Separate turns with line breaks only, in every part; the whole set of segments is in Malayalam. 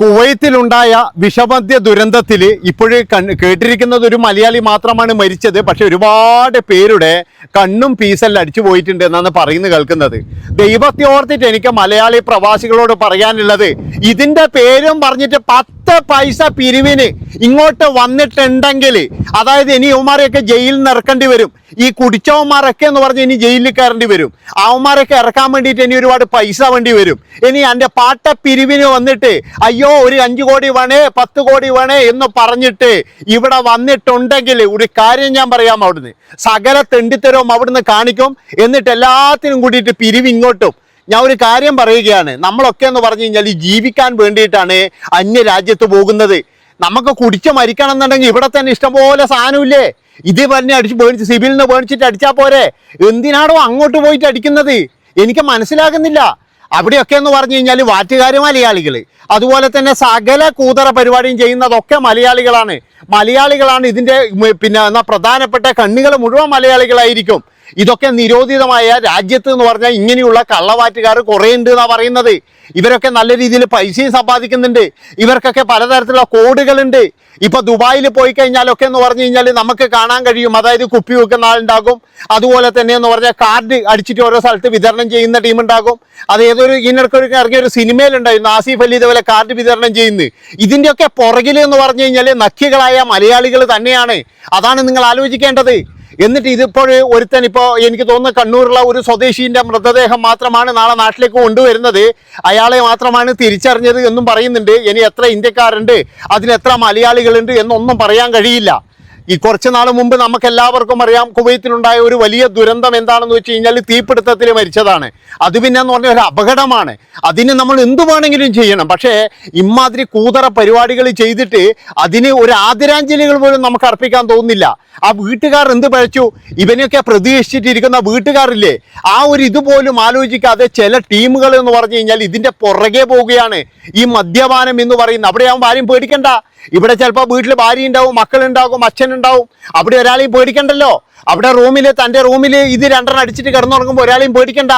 കുവൈത്തിലുണ്ടായ വിഷമദ്യ ദുരന്തത്തിൽ ഇപ്പോഴേ കേട്ടിരിക്കുന്നത് ഒരു മലയാളി മാത്രമാണ് മരിച്ചത്. പക്ഷെ ഒരുപാട് പേരുടെ കണ്ണും പീസെല്ലാം അടിച്ചു പോയിട്ടുണ്ട് എന്നാണ് പറയുന്നു കേൾക്കുന്നത്. ദൈവത്തെ ഓർത്തിട്ട് എനിക്ക് മലയാളി പ്രവാസികളോട് പറയാനുള്ളത് ഇതിന്റെ പേരും പറഞ്ഞിട്ട് പത്ത് പൈസ പിരിവിന് ഇങ്ങോട്ട് വന്നിട്ടുണ്ടെങ്കിൽ അതായത് ഇനി ഇവന്മാരെയൊക്കെ ജയിലിൽ നിന്ന് ഇറക്കേണ്ടി വരും. ഈ കുടിച്ചവന്മാരൊക്കെ എന്ന് പറഞ്ഞ് ഇനി ജയിലിൽ കയറേണ്ടി വരും. അവന്മാരൊക്കെ ഇറക്കാൻ വേണ്ടിയിട്ട് ഇനി ഒരുപാട് പൈസ വേണ്ടി വരും. ഇനി എന്റെ പാട്ട പിരിവിന് വന്നിട്ട് അയ്യോ ഒരു അഞ്ചു കോടി വേണേ പത്ത് കോടി വേണേ എന്ന് പറഞ്ഞിട്ട് ഇവിടെ വന്നിട്ടുണ്ടെങ്കിൽ ഒരു കാര്യം ഞാൻ പറയാം അവിടുന്ന്. സകല തെണ്ടിത്തരവും അവിടുന്ന് കാണിക്കും. എന്നിട്ട് എല്ലാത്തിനും കൂടിയിട്ട് പിരിവ് ഇങ്ങോട്ടും. ഞാൻ ഒരു കാര്യം പറയുകയാണ്. നമ്മളൊക്കെ എന്ന് പറഞ്ഞു കഴിഞ്ഞാൽ ജീവിക്കാൻ വേണ്ടിയിട്ടാണ് അന്യ രാജ്യത്ത് പോകുന്നത്. നമുക്ക് കുടിച്ച് മരിക്കണം എന്നുണ്ടെങ്കിൽ ഇവിടെ തന്നെ ഇഷ്ടംപോലെ സാധനമില്ലേ? ഇത് പറഞ്ഞ് അടിച്ച് മേടിച്ച് സിവിലിന് മേടിച്ചിട്ട് അടിച്ചാൽ പോരെ? എന്തിനാണോ അങ്ങോട്ട് പോയിട്ട് അടിക്കുന്നത്? എനിക്ക് മനസ്സിലാകുന്നില്ല. അവിടെയൊക്കെ എന്ന് പറഞ്ഞു കഴിഞ്ഞാൽ വാറ്റുകാർ മലയാളികൾ അതുപോലെ തന്നെ സകല കൂതറ പരിപാടിയും ചെയ്യുന്നതൊക്കെ മലയാളികളാണ്. മലയാളികളാണ് ഇതിന്റെ പിന്നെ എന്നാൽ പ്രധാനപ്പെട്ട കണ്ണുകൾ മുഴുവൻ മലയാളികളായിരിക്കും. ഇതൊക്കെ നിരോധിതമായ രാജ്യത്ത് എന്ന് പറഞ്ഞാൽ ഇങ്ങനെയുള്ള കള്ളവാറ്റുകാർ കുറേ ഉണ്ട് എന്നാണ് പറയുന്നത്. ഇവരൊക്കെ നല്ല രീതിയിൽ പൈസയും സമ്പാദിക്കുന്നുണ്ട്. ഇവർക്കൊക്കെ പലതരത്തിലുള്ള കോഡുകളുണ്ട്. ഇപ്പൊ ദുബായിൽ പോയി കഴിഞ്ഞാലൊക്കെ എന്ന് പറഞ്ഞു കഴിഞ്ഞാൽ നമുക്ക് കാണാൻ കഴിയും. അതായത് കുപ്പി വെക്കുന്ന ആളുണ്ടാകും. അതുപോലെ തന്നെ എന്ന് പറഞ്ഞാൽ കാർഡ് അടിച്ചിട്ട് ഓരോ സ്ഥലത്ത് വിതരണം ചെയ്യുന്ന ടീം ഉണ്ടാകും. അത് ഏതൊരു ഇതിനിടയ്ക്ക് ഇറങ്ങിയ ഒരു സിനിമയിലുണ്ടായിരുന്നു. ആസിഫ് അലി ഇതുപോലെ കാർഡ് വിതരണം ചെയ്യുന്നത് ഇതിന്റെയൊക്കെ പുറകിൽ എന്ന് പറഞ്ഞു കഴിഞ്ഞാൽ നക്കികളായ മലയാളികൾ തന്നെയാണ്. അതാണ് നിങ്ങൾ ആലോചിക്കേണ്ടത്. എന്നിട്ട് ഇതിപ്പോൾ ഒരുത്തൻ ഇപ്പോൾ എനിക്ക് തോന്നുന്നു കണ്ണൂരുള്ള ഒരു സ്വദേശീന്റെ മൃതദേഹം മാത്രമാണ് നാളെ നാട്ടിലേക്ക് കൊണ്ടുവരുന്നത്. അയാളെ മാത്രമാണ് തിരിച്ചറിഞ്ഞത് എന്നും പറയുന്നുണ്ട്. ഇനി എത്ര ഇന്ത്യക്കാരുണ്ട്? അതിന് എത്ര മലയാളികളുണ്ട് എന്നൊന്നും പറയാൻ കഴിയില്ല. ഈ കുറച്ച് നാൾ മുമ്പ് നമുക്ക് എല്ലാവർക്കും അറിയാം കുവൈത്തിലുണ്ടായ ഒരു വലിയ ദുരന്തം എന്താണെന്ന് വെച്ച് കഴിഞ്ഞാൽ തീപിടുത്തത്തിൽ മരിച്ചതാണ്. അത് പിന്നെ എന്ന് പറഞ്ഞ ഒരു അപകടമാണ്. അതിന് നമ്മൾ എന്തു വേണമെങ്കിലും ചെയ്യണം. പക്ഷേ ഇമാതിരി കൂതറ പരിപാടികൾ ചെയ്തിട്ട് അതിന് ഒരു ആദരാഞ്ജലികൾ പോലും നമുക്ക് അർപ്പിക്കാൻ തോന്നുന്നില്ല. ആ വീട്ടുകാർ എന്ത് പഴച്ചു? ഇവനെയൊക്കെ പ്രതീക്ഷിച്ചിട്ടിരിക്കുന്ന വീട്ടുകാരില്ലേ? ആ ഒരു ഇതുപോലും ആലോചിക്കാതെ ചില ടീമുകൾ എന്ന് പറഞ്ഞു കഴിഞ്ഞാൽ ഇതിന്റെ പുറകെ പോവുകയാണ്. ഈ മദ്യപാനം എന്ന് പറയുന്നത്. അവിടെ ആവുമ്പോൾ ആരും പേടിക്കണ്ട. ഇവിടെ ചിലപ്പോൾ വീട്ടിൽ ഭാര്യ ഉണ്ടാവും മക്കളുണ്ടാകും അച്ഛനുണ്ടാവും അവിടെ ഒരാളെയും പേടിക്കണ്ടല്ലോ. അവിടെ റൂമിൽ തന്റെ റൂമിൽ ഇത് രണ്ടെണ്ണം അടിച്ചിട്ട് കിടന്നുറങ്ങുമ്പോൾ ഒരാളെയും പേടിക്കണ്ട.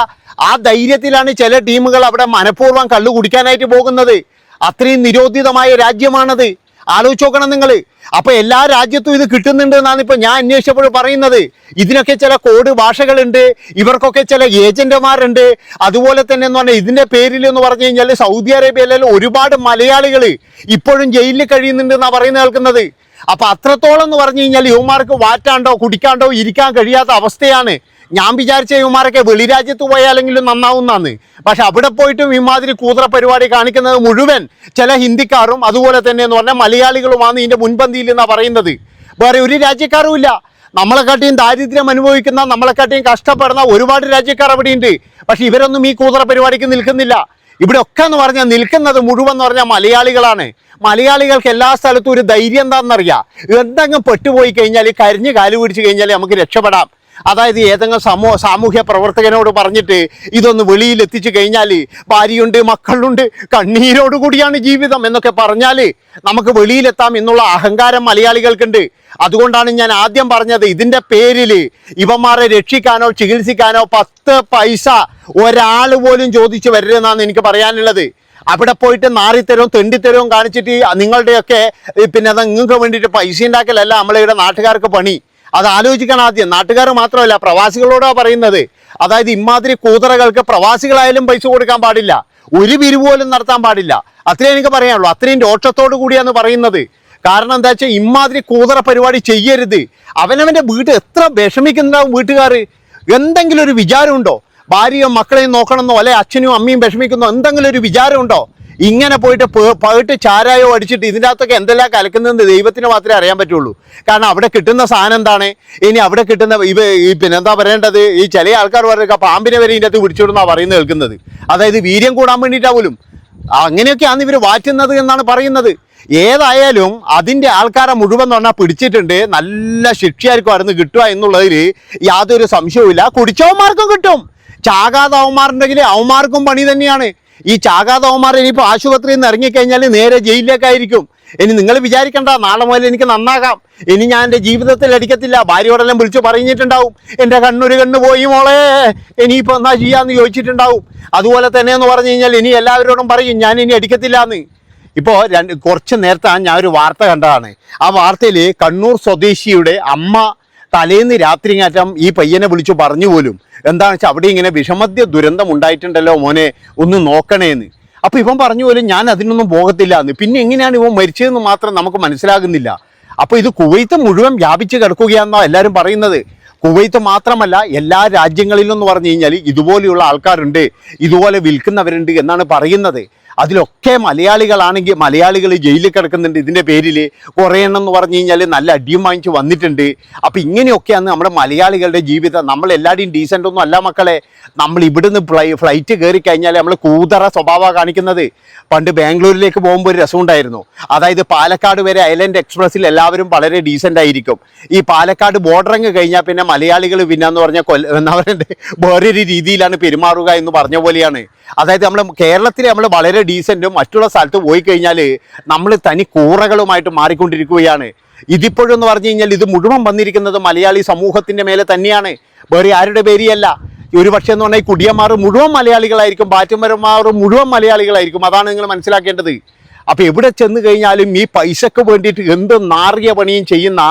ആ ധൈര്യത്തിലാണ് ചില ടീമുകൾ അവിടെ മനഃപൂർവം കള്ളു കുടിക്കാനായിട്ട് പോകുന്നത്. അത്രയും നിരോധിതമായ രാജ്യമാണത്. ആലോചിച്ച് നോക്കണം നിങ്ങൾ അപ്പൊ എല്ലാ രാജ്യത്തും ഇത് കിട്ടുന്നുണ്ട് എന്നാണ് ഇപ്പൊ ഞാൻ അന്വേഷിച്ചപ്പോൾ പറയുന്നത്. ഇതിനൊക്കെ ചില കോഡ് ഭാഷകളുണ്ട്. ഇവർക്കൊക്കെ ചില ഏജന്റുമാരുണ്ട്. അതുപോലെ തന്നെ എന്ന് പറഞ്ഞാൽ ഇതിന്റെ പേരിൽ എന്ന് പറഞ്ഞു കഴിഞ്ഞാൽ സൗദി അറേബ്യയിലെ ഒരുപാട് മലയാളികൾ ഇപ്പോഴും ജയിലിൽ കഴിയുന്നുണ്ട് എന്നാണ് പറയുന്നത് കേൾക്കുന്നത്. അപ്പൊ അത്രത്തോളം എന്ന് പറഞ്ഞു കഴിഞ്ഞാൽ യുവമാർക്ക് വാറ്റാണ്ടോ കുടിക്കാണ്ടോ ഇരിക്കാൻ കഴിയാത്ത അവസ്ഥയാണ്. ഞാൻ വിചാരിച്ച യുവമാരൊക്കെ വെളിരാജ്യത്ത് പോയാലെങ്കിലും നന്നാവുന്നാന്ന് പക്ഷെ അവിടെ പോയിട്ടും ഇമാതിരി കൂതറ പരിപാടി കാണിക്കുന്നത് മുഴുവൻ ചില ഹിന്ദിക്കാരും അതുപോലെ തന്നെ എന്ന് പറഞ്ഞാൽ മലയാളികളുമാണ് ഇതിന്റെ മുൻപന്തിയിൽ എന്നാണ് പറയുന്നത്. വേറെ ഒരു രാജ്യക്കാരും ഇല്ല. നമ്മളെക്കാട്ടിയും ദാരിദ്ര്യം അനുഭവിക്കുന്ന നമ്മളെക്കാട്ടിയും കഷ്ടപ്പെടുന്ന ഒരുപാട് രാജ്യക്കാർ അവിടെയുണ്ട്. പക്ഷെ ഇവരൊന്നും ഈ കൂതറ പരിപാടിക്ക് നിൽക്കുന്നില്ല. ഇവിടെ ഒക്കെ എന്ന് പറഞ്ഞാൽ നിൽക്കുന്നത് മുഴുവൻ എന്ന് പറഞ്ഞാൽ മലയാളികളാണ്. മലയാളികൾക്ക് എല്ലാ സ്ഥലത്തും ഒരു ധൈര്യം എന്താണെന്നറിയാം? എന്തെങ്കിലും പെട്ടുപോയി കഴിഞ്ഞാൽ കരിഞ്ഞ് കാലു പിടിച്ച് കഴിഞ്ഞാൽ നമുക്ക് രക്ഷപ്പെടാം. അതായത് ഏതെങ്കിലും സമൂഹ സാമൂഹ്യ പ്രവർത്തകനോട് പറഞ്ഞിട്ട് ഇതൊന്ന് വെളിയിൽ എത്തിച്ചു കഴിഞ്ഞാൽ ഭാര്യയുണ്ട് മക്കളുണ്ട് കണ്ണീരോട് കൂടിയാണ് ജീവിതം എന്നൊക്കെ പറഞ്ഞാൽ നമുക്ക് വെളിയിലെത്താം എന്നുള്ള അഹങ്കാരം മലയാളികൾക്കുണ്ട്. അതുകൊണ്ടാണ് ഞാൻ ആദ്യം പറഞ്ഞത് ഇതിന്റെ പേരിൽ ഇവന്മാരെ രക്ഷിക്കാനോ ചികിത്സിക്കാനോ പത്ത് പൈസ ഒരാൾ പോലും ചോദിച്ചു വരരുതെന്നാണ് എനിക്ക് പറയാനുള്ളത്. അവിടെ പോയിട്ട് നാറിത്തരവും തെണ്ടിത്തരവും കാണിച്ചിട്ട് നിങ്ങളുടെയൊക്കെ പിന്നെ നിങ്ങൾക്ക് വേണ്ടിയിട്ട് പൈസ ഉണ്ടാക്കലല്ല നമ്മളിവിടെ നാട്ടുകാർക്ക് പണി. അത് ആലോചിക്കണം ആദ്യം. നാട്ടുകാർ മാത്രമല്ല പ്രവാസികളോടാ പറയുന്നത്. അതായത് ഇമാതിരി കൂതറകൾക്ക് പ്രവാസികളായാലും പൈസ കൊടുക്കാൻ പാടില്ല. ഒരു പിരിവ് പോലും നടത്താൻ പാടില്ല. അത്രയും എനിക്ക് പറയാനുള്ളൂ. അത്രയും രോക്ഷത്തോടു കൂടിയാണ് പറയുന്നത്. കാരണം എന്താ വെച്ചാൽ ഇമാതിരി കൂതറ പരിപാടി ചെയ്യരുത്. അവനവന്റെ വീട് എത്ര വിഷമിക്കുന്നുണ്ടാവും വീട്ടുകാർ എന്തെങ്കിലും ഒരു വിചാരമുണ്ടോ? ഭാര്യയും മക്കളെയും നോക്കണമെന്നോ അല്ലെ അച്ഛനും അമ്മയും വിഷമിക്കുന്നോ? എന്തെങ്കിലും ഒരു വിചാരമുണ്ടോ? ഇങ്ങനെ പോയിട്ട് പോയിട്ട് ചാരായോ അടിച്ചിട്ട് ഇതിന്റെ അകത്തൊക്കെ എന്തെല്ലാം കലക്കുന്നതെന്ന് ദൈവത്തിന് മാത്രമേ അറിയാൻ പറ്റുള്ളൂ. കാരണം അവിടെ കിട്ടുന്ന സാധനം എന്താണ്? ഇനി അവിടെ കിട്ടുന്ന ഇവ ഈ പിന്നെ എന്താ പറയേണ്ടത്? ഈ ചില ആൾക്കാർ പറയുക പാമ്പിനെ വരെ ഇതിന്റെ അകത്ത് പിടിച്ചിടുന്നാ പറയുന്നത് കേൾക്കുന്നത്. അതായത് വീര്യം കൂടാൻ വേണ്ടിയിട്ടാവും അങ്ങനെയൊക്കെയാണ് ഇവർ വാറ്റുന്നത് എന്നാണ് പറയുന്നത്. ഏതായാലും അതിന്റെ ആൾക്കാരെ മുഴുവൻ പറഞ്ഞാൽ പിടിച്ചിട്ടുണ്ട്. നല്ല ശിക്ഷയായിരിക്കും അവിടുന്ന് കിട്ടുക എന്നുള്ളതിൽ യാതൊരു സംശയവുമില്ല. കുടിച്ചവന്മാർക്കും കിട്ടും. ചാകാതെ അവന്മാരുണ്ടെങ്കിൽ അവന്മാർക്കും പണി തന്നെയാണ്. ഈ ചാകാതോമാർ ഇനിയിപ്പോൾ ആശുപത്രിയിൽ നിന്ന് ഇറങ്ങിക്കഴിഞ്ഞാൽ നേരെ ജയിലിലേക്കായിരിക്കും. ഇനി നിങ്ങൾ വിചാരിക്കണ്ട നാളെ മുതൽ എനിക്ക് നന്നാകാം. ഇനി ഞാൻ എന്റെ ജീവിതത്തിൽ അടിക്കത്തില്ല. ഭാര്യയോടെല്ലാം വിളിച്ചു പറഞ്ഞിട്ടുണ്ടാവും. എന്റെ കണ്ണൊരു കണ്ണ് പോയി മോളെ. ഇനിയിപ്പോൾ എന്നാ ചെയ്യാന്ന് ചോദിച്ചിട്ടുണ്ടാവും. അതുപോലെ തന്നെ എന്ന് പറഞ്ഞു കഴിഞ്ഞാൽ ഇനി എല്ലാവരോടും പറയും ഞാൻ ഇനി അടിക്കത്തില്ല എന്ന് ഇപ്പോൾ രണ്ട് കുറച്ച് നേരത്തെ ഞാൻ ഒരു വാർത്ത കണ്ടതാണ്. ആ വാർത്തയിൽ കണ്ണൂർ സ്വദേശിയുടെ അമ്മ തലേന്ന് രാത്രി രാത്രിങ്ങാറ്റം ഈ പയ്യനെ വിളിച്ചു പറഞ്ഞു പോലും. എന്താണെന്ന് വെച്ചാൽ അവിടെ ഇങ്ങനെ വിഷമദ്യ ദുരന്തം ഉണ്ടായിട്ടുണ്ടല്ലോ മോനെ ഒന്ന് നോക്കണേന്ന്. അപ്പോൾ ഇവൻ പറഞ്ഞു പോലും ഞാൻ അതിനൊന്നും പോകത്തില്ല എന്ന് പിന്നെ എങ്ങനെയാണ് ഇവൻ മരിച്ചതെന്ന് മാത്രം നമുക്ക് മനസ്സിലാകുന്നില്ല. അപ്പോൾ ഇത് കുവൈത്ത് മുഴുവൻ വ്യാപിച്ച് കിടക്കുകയാണെന്നാണ് എല്ലാവരും പറയുന്നത്. കുവൈത്ത് മാത്രമല്ല എല്ലാ രാജ്യങ്ങളിലും എന്ന് പറഞ്ഞു കഴിഞ്ഞാൽ ഇതുപോലെയുള്ള ആൾക്കാരുണ്ട് ഇതുപോലെ വിൽക്കുന്നവരുണ്ട് എന്നാണ് പറയുന്നത്. അതിലൊക്കെ മലയാളികളാണെങ്കിൽ മലയാളികൾ ജയിലിൽ കിടക്കുന്നുണ്ട് ഇതിന്റെ പേരിൽ. കുറേ എണ്ണം എന്ന് പറഞ്ഞു കഴിഞ്ഞാൽ നല്ല അടിയും വാങ്ങിച്ച് വന്നിട്ടുണ്ട്. അപ്പം ഇങ്ങനെയൊക്കെയാണ് നമ്മുടെ മലയാളികളുടെ ജീവിതം. നമ്മൾ എല്ലാവരുടെയും ഡീസന്റ് ഒന്നും അല്ല മക്കളെ. നമ്മൾ ഇവിടുന്ന് ഫ്ലൈ ഫ്ലൈറ്റ് കയറി കഴിഞ്ഞാൽ നമ്മൾ കൂതറ സ്വഭാവമാണ് കാണിക്കുന്നത്. പണ്ട് ബാംഗ്ലൂരിലേക്ക് പോകുമ്പോൾ ഒരു രസമുണ്ടായിരുന്നു അതായത് പാലക്കാട് വരെ ഐലൻഡ് എക്സ്പ്രസ്സിൽ എല്ലാവരും വളരെ ഡീസന്റ് ആയിരിക്കും. ഈ പാലക്കാട് ബോർഡറിങ് കഴിഞ്ഞാൽ പിന്നെ മലയാളികൾ പിന്നെ എന്ന് പറഞ്ഞാൽ കൊല്ല പറയുക വേറൊരു രീതിയിലാണ് പെരുമാറുക എന്ന് പറഞ്ഞ പോലെയാണ്. അതായത് നമ്മൾ കേരളത്തിൽ നമ്മൾ വളരെ ഡീസന്റും മറ്റുള്ള സ്ഥലത്ത് പോയി കഴിഞ്ഞാൽ നമ്മൾ തനി കൂറകളുമായിട്ട് മാറിക്കൊണ്ടിരിക്കുകയാണ്. ഇതിപ്പോഴെന്ന് പറഞ്ഞു കഴിഞ്ഞാൽ ഇത് മുഴുവൻ വന്നിരിക്കുന്നത് മലയാളി സമൂഹത്തിന്റെ മേലെ തന്നെയാണ്. വേറെ ആരുടെ പേരിയല്ല. ഒരു പക്ഷേ എന്ന് പറഞ്ഞാൽ കുടിയന്മാർ മുഴുവൻ മലയാളികളായിരിക്കും ബാറ്റുമരന്മാർ മുഴുവൻ മലയാളികളായിരിക്കും. അതാണ് നിങ്ങൾ മനസ്സിലാക്കേണ്ടത്. അപ്പോൾ എവിടെ ചെന്ന് കഴിഞ്ഞാലും ഈ പൈസക്ക് വേണ്ടിയിട്ട് എന്ത് നാറിയ പണിയും ചെയ്യുന്ന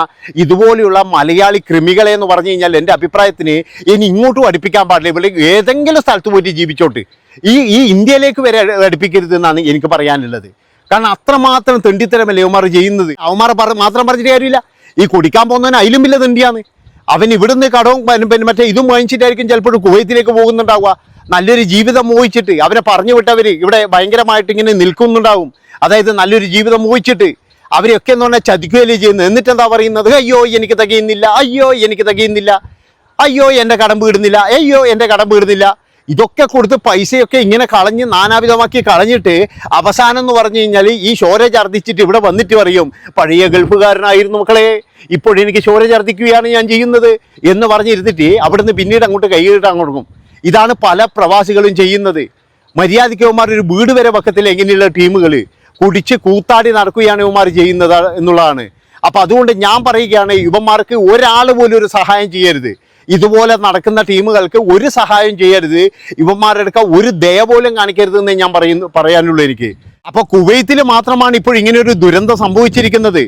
ഇതുപോലെയുള്ള മലയാളി കൃമികളെ എന്ന് പറഞ്ഞു കഴിഞ്ഞാൽ എന്റെ അഭിപ്രായത്തിന് ഇനി ഇങ്ങോട്ടും അടുപ്പിക്കാൻ പാടില്ല. ഇവിടെ ഏതെങ്കിലും സ്ഥലത്ത് പോയിട്ട് ജീവിച്ചോട്ട്. ഈ ഈ ഇന്ത്യയിലേക്ക് വരെ അടുപ്പിക്കരുത് എന്നാണ് എനിക്ക് പറയാനുള്ളത്. കാരണം അത്രമാത്രം തെണ്ടിത്തരമല്ലേ അവന്മാർ ചെയ്യുന്നത്? അവമാർ പറ മാത്രം പറഞ്ഞിട്ട് കാര്യമില്ല. ഈ കുടിക്കാൻ പോകുന്നവന് അതിലും ഇല്ല തെണ്ടിയാണ്. അവൻ ഇവിടുന്ന് കടവും പിന്നെ മറ്റേ ഇതും വാങ്ങിച്ചിട്ടായിരിക്കും ചിലപ്പോൾ കുവൈത്തിലേക്ക് പോകുന്നുണ്ടാവുക. നല്ലൊരു ജീവിതം മോഹിച്ചിട്ട് അവരെ പറഞ്ഞു വിട്ടവർ ഇവിടെ ഭയങ്കരമായിട്ട് ഇങ്ങനെ നിൽക്കുന്നുണ്ടാവും. അതായത് നല്ലൊരു ജീവിതം മോഹിച്ചിട്ട് അവരെയൊക്കെ എന്ന് പറഞ്ഞാൽ ചതിക്കുകയല്ലേ ചെയ്യുന്നത്. എന്നിട്ട് എന്താ പറയുന്നത്? അയ്യോ എനിക്ക് തികയുന്നില്ല. അയ്യോ എനിക്ക് തികയുന്നില്ല. അയ്യോ എന്റെ കടം വീടുന്നില്ല. അയ്യോ എന്റെ കടം വീടുന്നില്ല. ഇതൊക്കെ കൊടുത്ത് പൈസയൊക്കെ ഇങ്ങനെ കളഞ്ഞ് നാനാവിധമാക്കി കളഞ്ഞിട്ട് അവസാനം എന്ന് പറഞ്ഞു കഴിഞ്ഞാൽ ഈ ശോര ഛർദ്ദിച്ചിട്ട് ഇവിടെ വന്നിട്ട് പറയും പഴയ ഗൾഫുകാരനായിരുന്നു മക്കളെ. ഇപ്പോഴെനിക്ക് ശോര ഛർദ്ദിക്കുകയാണ് ഞാൻ ചെയ്യുന്നത്. എന്ന് പറഞ്ഞിരുന്നിട്ട് അവിടുന്ന് പിന്നീട് അങ്ങോട്ട് കൈയിട്ടാൻ കൊടുക്കും. ഇതാണ് പല പ്രവാസികളും ചെയ്യുന്നത്. മര്യാദയ്ക്ക് മര്യാദയ്ക്കവന്മാർ ഒരു വീട് വരെ പക്കത്തിൽ എങ്ങനെയുള്ള ടീമുകൾ കുടിച്ച് കൂത്താടി നടക്കുകയാണ് ഇവന്മാർ ചെയ്യുന്നത് എന്നുള്ളതാണ്. അപ്പോൾ അതുകൊണ്ട് ഞാൻ പറയുകയാണ് യുവന്മാർക്ക് ഒരാൾ പോലും ഒരു സഹായം ചെയ്യരുത്. ഇതുപോലെ നടക്കുന്ന ടീമുകൾക്ക് ഒരു സഹായം ചെയ്യരുത്. ഇവന്മാരുടെ അടുക്ക ഒരു ദയ പോലും കാണിക്കരുത് എന്ന് ഞാൻ പറയുന്നു പറയാനുള്ളൂ എനിക്ക്. അപ്പോൾ കുവൈത്തിൽ മാത്രമാണ് ഇപ്പോൾ ഇങ്ങനെ ഒരു ദുരന്തം സംഭവിച്ചിരിക്കുന്നത്.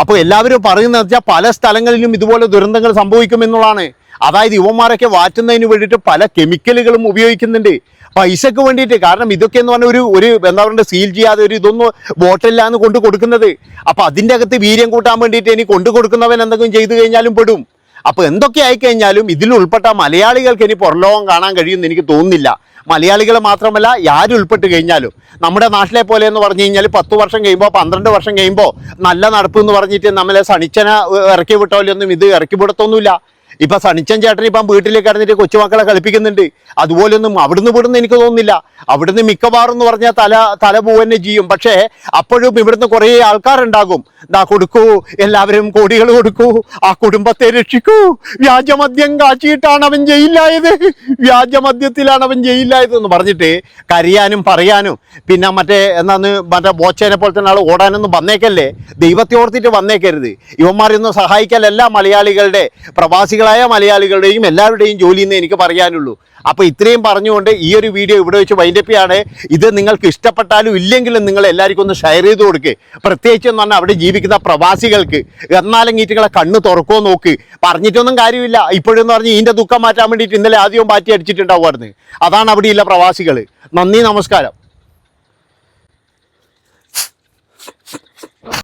അപ്പോൾ എല്ലാവരും പറയുന്നത് വെച്ചാൽ പല സ്ഥലങ്ങളിലും ഇതുപോലെ ദുരന്തങ്ങൾ സംഭവിക്കുമെന്നുള്ളതാണ് അതായത് യുവന്മാരൊക്കെ വാറ്റുന്നതിന് വേണ്ടിയിട്ട് പല കെമിക്കലുകളും ഉപയോഗിക്കുന്നുണ്ട്. പൈസക്ക് വേണ്ടിയിട്ട് കാരണം ഇതൊക്കെ എന്ന് പറഞ്ഞാൽ ഒരു ഒരു എന്താ പറയുക സീൽ ചെയ്യാതെ ഒരു ഇതൊന്നും ബോട്ടിലാണ് കൊണ്ട് കൊടുക്കുന്നത്. അപ്പൊ അതിന്റെ അകത്ത് വീര്യം കൂട്ടാൻ വേണ്ടിയിട്ട് ഇനി കൊണ്ടു കൊടുക്കുന്നവൻ എന്തെങ്കിലും ചെയ്തു കഴിഞ്ഞാലും പെടും. അപ്പോൾ എന്തൊക്കെ ആയിക്കഴിഞ്ഞാലും ഇതിൽ ഉൾപ്പെട്ട മലയാളികൾക്ക് ഇനി പുറലോകം കാണാൻ കഴിയുമെന്ന് എനിക്ക് തോന്നുന്നില്ല. മലയാളികൾ മാത്രമല്ല ആരും ഉൾപ്പെട്ട് കഴിഞ്ഞാലും. നമ്മുടെ നാട്ടിലെ പോലെ എന്ന് പറഞ്ഞു കഴിഞ്ഞാൽ പത്ത് വർഷം കഴിയുമ്പോൾ പന്ത്രണ്ട് വർഷം കഴിയുമ്പോൾ നല്ല നടപ്പ് എന്ന് പറഞ്ഞിട്ട് നമ്മളെ സണിച്ചന ഇറക്കി വിട്ടോലൊന്നും ഇത് ഇറക്കി വിടത്തൊന്നുമില്ല. ഇപ്പൊ സണിച്ചൻ ചേട്ടൻ ഇപ്പം വീട്ടിലേക്ക് അടഞ്ഞിട്ട് കൊച്ചുമക്കളെ കളിപ്പിക്കുന്നുണ്ട്. അതുപോലൊന്നും അവിടുന്ന് വിടുന്ന് എനിക്ക് തോന്നുന്നില്ല. അവിടുന്ന് മിക്കവാറും എന്ന് പറഞ്ഞാൽ തല തല പോവന്നെ ചെയ്യും. പക്ഷേ അപ്പോഴും ഇവിടുന്ന് കുറേ ആൾക്കാരുണ്ടാകും. ദാ കൊടുക്കൂ എല്ലാവരും കോടികൾ കൊടുക്കൂ ആ കുടുംബത്തെ രക്ഷിക്കൂ. വ്യാജമദ്യം കാച്ചിയിട്ടാണ് അവൻ ജയിലായത് വ്യാജമദ്യത്തിലാണ് അവൻ ജയിലായത് എന്ന് പറഞ്ഞിട്ട് കരയാനും പറയാനും പിന്നെ മറ്റേ എന്നാന്ന് മറ്റേ ബോച്ചേനെ പോലെ തന്നെ ആൾ ഓടാനൊന്നും വന്നേക്കല്ലേ? ദൈവത്തെ ഓർത്തിട്ട് വന്നേക്കരുത്. ഇവന്മാരൊന്നും എല്ലാ മലയാളികളുടെ പ്രവാസികളായ മലയാളികളുടെയും എല്ലാവരുടെയും ജോലി എന്ന് എനിക്ക് പറയാനുള്ളൂ. അപ്പോൾ ഇത്രയും പറഞ്ഞുകൊണ്ട് ഈ ഒരു വീഡിയോ ഇവിടെ വെച്ച് വൈൻഡപ്പിയാണ് ഇത് നിങ്ങൾക്ക് ഇഷ്ടപ്പെട്ടാലും ഇല്ലെങ്കിലും നിങ്ങൾ എല്ലാവർക്കും ഒന്ന് ഷെയർ ചെയ്ത് കൊടുക്കുക പ്രത്യേകിച്ച് എന്ന് പറഞ്ഞാൽ അവിടെ ജീവിക്കുന്ന പ്രവാസികൾക്ക് എന്നാലും ഈറ്റുകളെ കണ്ണ് തുറക്കുമോ നോക്ക്. പറഞ്ഞിട്ടൊന്നും കാര്യമില്ല. ഇപ്പോഴെന്ന് പറഞ്ഞ് ഇതിന്റെ ദുഃഖം മാറ്റാൻ വേണ്ടിയിട്ട് ഇന്നലെ ആദ്യവും പാറ്റി അടിച്ചിട്ടുണ്ടാവുമായിരുന്നു അതാണ് അവിടെയുള്ള പ്രവാസികൾ നന്ദി നമസ്കാരം.